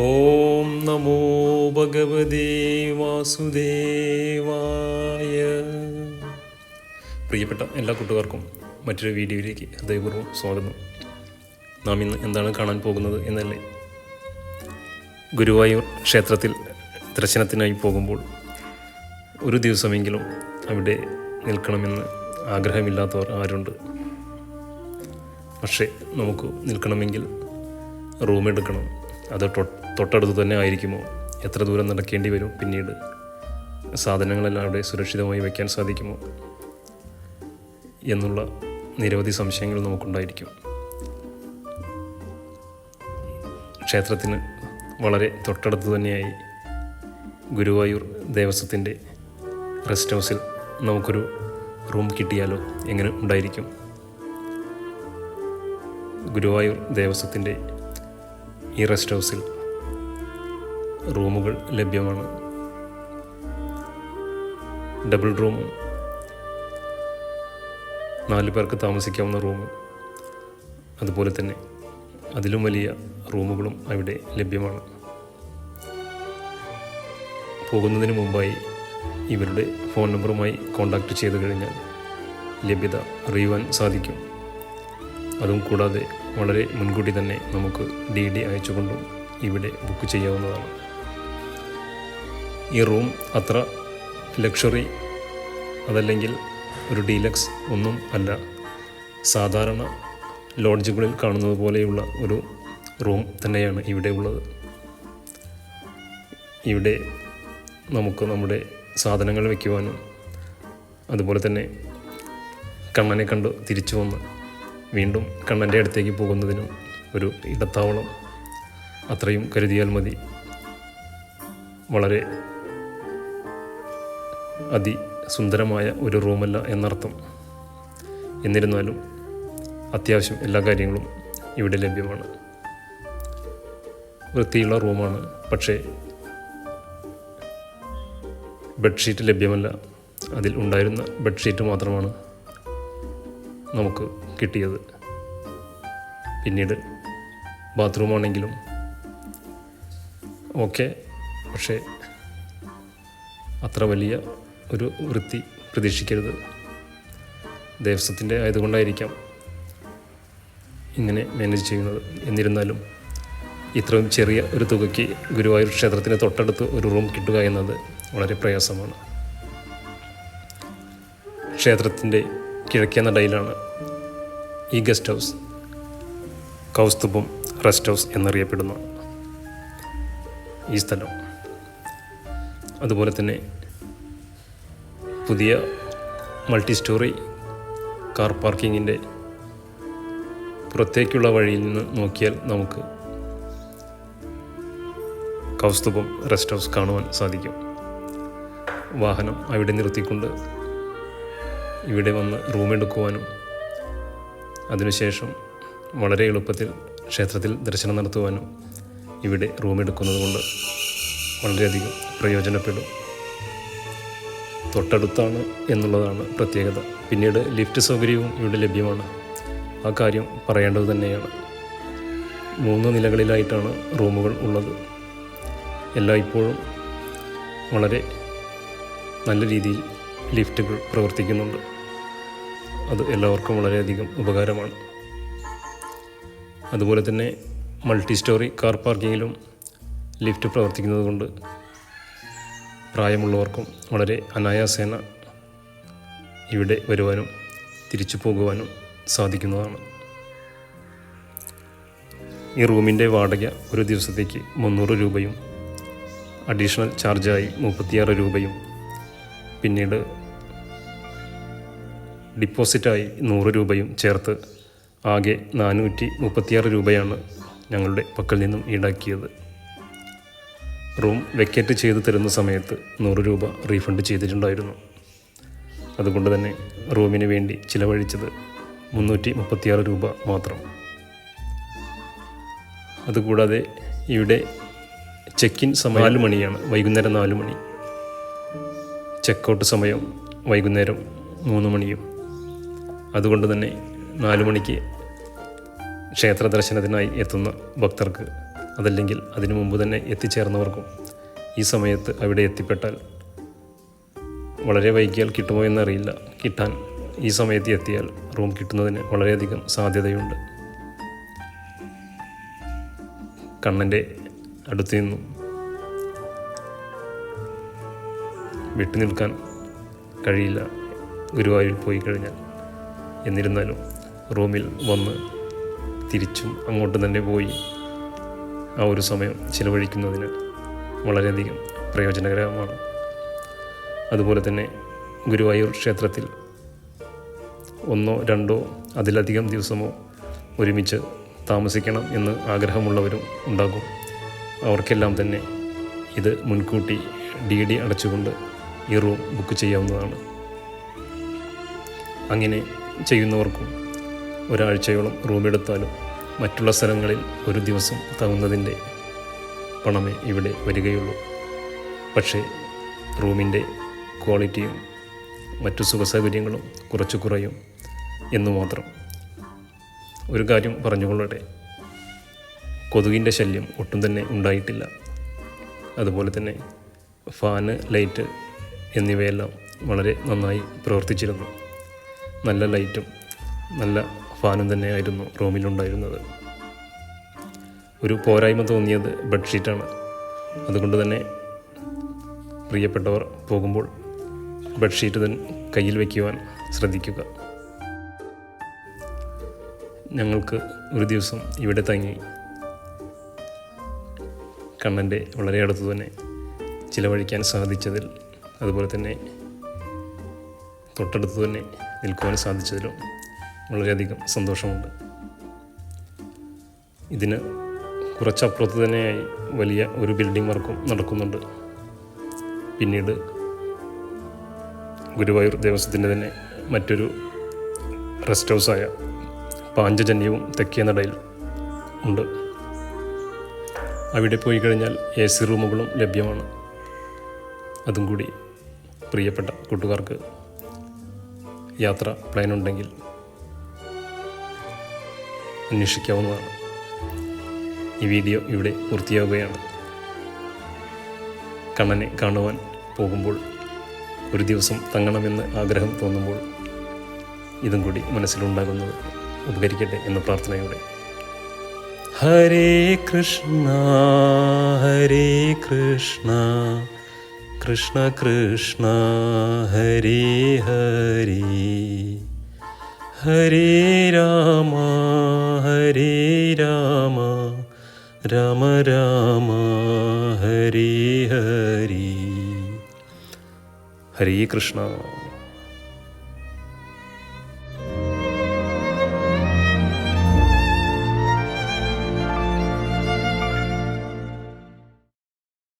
ഓം നമോ ഭഗവതേ വാസുദേവായ. പ്രിയപ്പെട്ട എല്ലാ കൂട്ടുകാർക്കും മറ്റൊരു വീഡിയോയിലേക്ക് ഹൃദയപൂർവം സ്വാഗതം. നാം ഇന്ന് എന്താണ് കാണാൻ പോകുന്നത് എന്നല്ലേ? ഗുരുവായൂർ ക്ഷേത്രത്തിൽ ദർശനത്തിനായി പോകുമ്പോൾ ഒരു ദിവസമെങ്കിലും അവിടെ നിൽക്കണമെന്ന് ആഗ്രഹമില്ലാത്തവർ ആരുണ്ട്? പക്ഷേ നമുക്ക് നിൽക്കണമെങ്കിൽ റൂം എടുക്കണം. അത് തൊട്ടടുത്ത് തന്നെ ആയിരിക്കുമോ? എത്ര ദൂരം നടക്കേണ്ടി വരും പിന്നീട്? സാധനങ്ങളെല്ലാം അവിടെ സുരക്ഷിതമായി വയ്ക്കാൻ സാധിക്കുമോ? എന്നുള്ള നിരവധി സംശയങ്ങൾ നമുക്കുണ്ടായിരിക്കും. ക്ഷേത്രത്തിന് വളരെ തൊട്ടടുത്ത് തന്നെയായി ഗുരുവായൂർ ദേവസ്വത്തിന്റെ റെസ്റ്റ് ഹൗസിൽ നമുക്കൊരു റൂം കിട്ടിയാലോ? എങ്ങനെ ഉണ്ടായിരിക്കും? ഗുരുവായൂർ ദേവസ്വത്തിന്റെ ഈ റെസ്റ്റ് ഹൗസിൽ റൂമുകൾ ലഭ്യമാണ്. ഡബിൾ റൂം നാല് പേർക്ക് താമസിക്കാവുന്ന റൂം. അതുപോലെ തന്നെ അതിലും വലിയ റൂമുകളും അവിടെ ലഭ്യമാണ്. പോകുന്നതിന് മുമ്പായി ഇവരുടെ ഫോൺ നമ്പറുമായി കോൺടാക്റ്റ് ചെയ്തു കഴിഞ്ഞാൽ ലഭ്യത അറിയുവാൻ സാധിക്കും. അതും കൂടാതെ വളരെ മുൻകൂട്ടി തന്നെ നമുക്ക് ഡി ഡി അയച്ചുകൊണ്ടും ഇവിടെ ബുക്ക് ചെയ്യാവുന്നതാണ്. ഈ റൂം അത്ര ലക്ഷറി അതല്ലെങ്കിൽ ഒരു ഡീലക്സ് ഒന്നും അല്ല. സാധാരണ ലോഡ്ജുകളിൽ കാണുന്നത് പോലെയുള്ള ഒരു റൂം തന്നെയാണ് ഇവിടെ ഉള്ളത്. ഇവിടെ നമുക്ക് നമ്മുടെ സാധനങ്ങൾ വയ്ക്കുവാനും അതുപോലെ തന്നെ കണ്ണനെ കണ്ട് തിരിച്ചു വന്ന് വീണ്ടും കണ്ണന്റെ അടുത്തേക്ക് പോകുന്നതിനും ഒരു ഇടത്താവളം അത്രയും കരുതിയാൽ മതി. വളരെ അതിസുന്ദരമായ ഒരു റൂമല്ല എന്നർത്ഥം. എന്നിരുന്നാലും അത്യാവശ്യം എല്ലാ കാര്യങ്ങളും ഇവിടെ ലഭ്യമാണ്. വൃത്തിയുള്ള റൂമാണ് പക്ഷേ ബെഡ്ഷീറ്റ് ലഭ്യമല്ല. അതിൽ ഉണ്ടായിരുന്ന ബെഡ്ഷീറ്റ് മാത്രമാണ് നമുക്ക് കിട്ടിയത്. പിന്നീട് ബാത്റൂമാണെങ്കിലും ഓക്കെ പക്ഷേ അത്ര വലിയ ഒരു വൃത്തി പ്രതീക്ഷിക്കരുത്. ദേവസ്വത്തിന്റെ ആയതുകൊണ്ടായിരിക്കാം ഇങ്ങനെ മാനേജ് ചെയ്യുന്നത്. എന്നിരുന്നാലും ഇത്രയും ചെറിയ ഒരു തുകയ്ക്ക് ഗുരുവായൂർ ക്ഷേത്രത്തിന് തൊട്ടടുത്ത് ഒരു റൂം കിട്ടുക എന്നത് വളരെ പ്രയാസമാണ്. ക്ഷേത്രത്തിന്റെ കിഴക്കേ നടയിലാണ് ഈ guest house Kaustubham rest house എന്നറിയപ്പെടുന്ന. ഈ സ്ഥലം. അതുപോലെ തന്നെ പുതിയ മൾട്ടി സ്റ്റോറി കാർ പാർക്കിങ്ങിന്റെ പുറത്തേക്കുള്ള വഴിയിൽ നിന്ന് നോക്കിയാൽ നമുക്ക് കൗസ്തുഭം റെസ്റ്റ് ഹൗസ് കാണുവാൻ സാധിക്കും. വാഹനം അവിടെ നിർത്തിക്കൊണ്ട് ഇവിടെ വന്ന് റൂമെടുക്കുവാനും അതിനുശേഷം വളരെ എളുപ്പത്തിൽ ക്ഷേത്രത്തിൽ ദർശനം നടത്തുവാനും ഇവിടെ റൂമെടുക്കുന്നത് കൊണ്ട് വളരെയധികം പ്രയോജനപ്പെടും. തൊട്ടടുത്താണ് എന്നുള്ളതാണ് പ്രത്യേകത. പിന്നീട് ലിഫ്റ്റ് സൗകര്യവും ഇവിടെ ലഭ്യമാണ്. ആ കാര്യം പറയേണ്ടത് തന്നെയാണ്. മൂന്ന് നിലകളിലായിട്ടാണ് റൂമുകൾ ഉള്ളത്. എല്ലായ്പ്പോഴും വളരെ നല്ല രീതിയിൽ ലിഫ്റ്റുകൾ പ്രവർത്തിക്കുന്നുണ്ട്. അത് എല്ലാവർക്കും വളരെയധികം ഉപകാരമാണ്. അതുപോലെ തന്നെ മൾട്ടി സ്റ്റോറി കാർ പാർക്കിങ്ങിലും ലിഫ്റ്റ് പ്രവർത്തിക്കുന്നത് കൊണ്ട് പ്രായമുള്ളവർക്കും വളരെ അനായാസേന ഇവിടെ വരുവാനും തിരിച്ചു പോകുവാനും സാധിക്കുന്നതാണ്. ഈ റൂമിന്റെ വാടക ഒരു ദിവസത്തേക്ക് മുന്നൂറ് രൂപയും അഡീഷണൽ ചാർജായി മുപ്പത്തിയാറ് രൂപയും പിന്നീട് ഡിപ്പോസിറ്റായി നൂറ് രൂപയും ചേർത്ത് ആകെ നാനൂറ്റി മുപ്പത്തിയാറ് രൂപയാണ് ഞങ്ങളുടെ പക്കൽ നിന്നും ഈടാക്കിയത്. റൂം വെക്കേറ്റ് ചെയ്ത് തരുന്ന സമയത്ത് നൂറ് രൂപ റീഫണ്ട് ചെയ്തിട്ടുണ്ടായിരുന്നു. അതുകൊണ്ട് തന്നെ റൂമിന് വേണ്ടി ചിലവഴിച്ചത് മുന്നൂറ്റി മുപ്പത്തിയാറ് രൂപ മാത്രം. അതുകൂടാതെ ഇവിടെ ചെക്ക് ഇൻ സമയം നാല് മണിയാണ്. വൈകുന്നേരം നാല് മണി. ചെക്കൗട്ട് സമയം വൈകുന്നേരം മൂന്ന് മണിയും. അതുകൊണ്ട് തന്നെ നാല് മണിക്ക് ക്ഷേത്ര ദർശനത്തിനായി എത്തുന്ന ഭക്തർക്ക് അതല്ലെങ്കിൽ അതിനു മുമ്പ് തന്നെ എത്തിച്ചേർന്നവർക്കും ഈ സമയത്ത് അവിടെ എത്തിപ്പെട്ടാൽ വളരെ വൈകിയാൽ കിട്ടുമോ എന്നറിയില്ല. കിട്ടാൻ ഈ സമയത്ത് എത്തിയാൽ റൂം കിട്ടുന്നതിന് വളരെയധികം സാധ്യതയുണ്ട്. കണ്ണന്റെ അടുത്തു നിന്നും വിട്ടു നിൽക്കാൻ കഴിയില്ല. ഗുരുവായൂരിൽ പോയി കഴിഞ്ഞാൽ എന്നിരുന്നാലും റൂമിൽ വന്ന് തിരിച്ചും അങ്ങോട്ട് തന്നെ പോയി ആ ഒരു സമയം ചിലവഴിക്കുന്നതിന് വളരെയധികം പ്രയോജനകരമാണ്. അതുപോലെ തന്നെ ഗുരുവായൂർ ക്ഷേത്രത്തിൽ ഒന്നോ രണ്ടോ അതിലധികം ദിവസമോ ഒരുമിച്ച് താമസിക്കണം എന്ന് ആഗ്രഹമുള്ളവരും ഉണ്ടാകും. അവർക്കെല്ലാം തന്നെ ഇത് മുൻകൂട്ടി ഡി ഡി അടച്ചുകൊണ്ട് ഈ റൂം ബുക്ക് ചെയ്യാവുന്നതാണ്. അങ്ങനെ ചെയ്യുന്നവർക്കും ഒരാഴ്ചയോളം റൂം എടുത്താലും മറ്റുള്ള സ്ഥലങ്ങളിൽ ഒരു ദിവസം തങ്ങുന്നതിന്റെ പണമേ ഇവിടെ വരികയുള്ളൂ. പക്ഷേ റൂമിന്റെ ക്വാളിറ്റിയും മറ്റു സുഖസൗകര്യങ്ങളും കുറച്ച് കുറയും എന്നു മാത്രം ഒരു കാര്യം പറഞ്ഞുകൊള്ളട്ടെ. കൊതുകിന്റെ ശല്യം ഒട്ടും തന്നെ ഉണ്ടായിട്ടില്ല. അതുപോലെ തന്നെ ഫാന് ലൈറ്റ് എന്നിവയെല്ലാം വളരെ നന്നായി പ്രവർത്തിച്ചിരുന്നു. നല്ല ലൈറ്റും നല്ല ഫാനും തന്നെയായിരുന്നു റൂമിലുണ്ടായിരുന്നത്. ഒരു പോരായ്മ തോന്നിയത് ബെഡ്ഷീറ്റാണ്. അതുകൊണ്ട് തന്നെ പ്രിയപ്പെട്ടവർ പോകുമ്പോൾ ബെഡ്ഷീറ്റ് തന്നെ കയ്യിൽ വയ്ക്കുവാൻ ശ്രദ്ധിക്കുക. ഞങ്ങൾക്ക് ഒരു ദിവസം ഇവിടെ തങ്ങി. കണ്ണന്റെ വളരെ അടുത്ത് തന്നെ ചിലവഴിക്കാൻ സാധിച്ചതിൽ അതുപോലെ തന്നെ തൊട്ടടുത്ത് തന്നെ നിൽക്കുവാൻ സാധിച്ചതിലും വളരെയധികം സന്തോഷമുണ്ട്. ഇതിന് കുറച്ചപ്പുറത്ത് തന്നെയായി വലിയ ഒരു ബിൽഡിംഗ് വർക്കും നടക്കുന്നുണ്ട്. പിന്നീട് ഗുരുവായൂർ ദേവസ്വത്തിന്റെ തന്നെ മറ്റൊരു റെസ്റ്റ് ഹൗസായ പാഞ്ചജന്യവും തെക്കേ നടയിൽ ഉണ്ട്. അവിടെ പോയി കഴിഞ്ഞാൽ എ സി റൂമുകളും ലഭ്യമാണ്. അതും കൂടി പ്രിയപ്പെട്ട കൂട്ടുകാർക്ക് യാത്ര പ്ലാൻ ഉണ്ടെങ്കിൽ അന്വേഷിക്കാവുന്നതാണ്. ഈ വീഡിയോ ഇവിടെ പൂർത്തിയാവുകയാണ്. കണ്ണനെ കാണുവാൻ പോകുമ്പോൾ ഒരു ദിവസം തങ്ങണമെന്ന് ആഗ്രഹം തോന്നുമ്പോൾ ഇതും കൂടി മനസ്സിലുണ്ടാകുന്നത് ഉപകരിക്കട്ടെ എന്ന പ്രാർത്ഥനയോടെ. ഹരേ കൃഷ്ണ ഹരേ കൃഷ്ണ കൃഷ്ണ കൃഷ്ണ ഹരേ ഹരേ. ഹരേ രാമ ഹരേ രാമ രാമ രാമ ഹരേ ഹരി. ഹരേ കൃഷ്ണ.